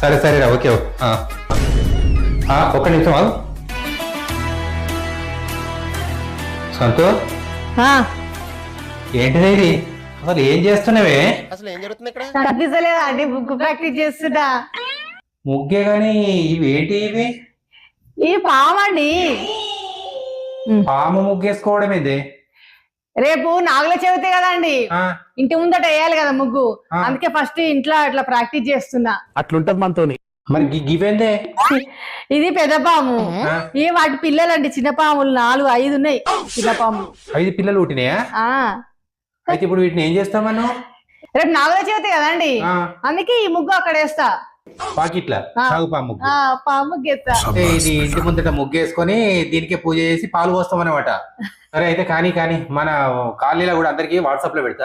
సరే సరే రా ఓకే ఓకే. ఆ. ఆ, ఒక్క నిమిషం ఆగు. సంతు? ఏంటిది ఇది? అసలు ఏం చేస్తున్నావే? అసలు ఏం జరుగుతుంది ఇక్కడ? బుక్ ప్రాక్టీస్ చేస్తున్నా. ముగ్గే గాని ఇవి ఏంటి ఇవి? ఈ పామండి పాము ముగ్గేసుకోవడం ఇది. రేపు నాగుల చవితి కదండి. ఇంటి ముందట వేయాలి కదా ముగ్గు. అందుకే ఫస్ట్ ఇంట్లో అట్లా ప్రాక్టీస్ చేస్తున్నా. అట్లుంటది మనతోని. మరి గి- గివేందే? ఇది పెద్ద పాము. ఈ వాటి పిల్లలండి చిన్న పాములు? నాలుగు ఐదు ఉన్నాయి చిన్న పాములు. ఐదు పిల్లలు పుట్టినాయా ఆ. అయితే ఇప్పుడు వీటిని ఏం చేస్తామను రేపు నాగుల చవితి కదండి. అందుకే ఈ ముగ్గు అక్కడ వేస్తా. పాకిట్ల. సాగు పాము పాము ఇది ఇంటి ముందట ముగ్గేసుకొని దీనికి పూజ చేసి పాలు పోస్తాం అనమాట సరే అయితే కానీ కానీ మన కాలనీలో కూడా అందరికి వాట్సాప్లో పెడతా.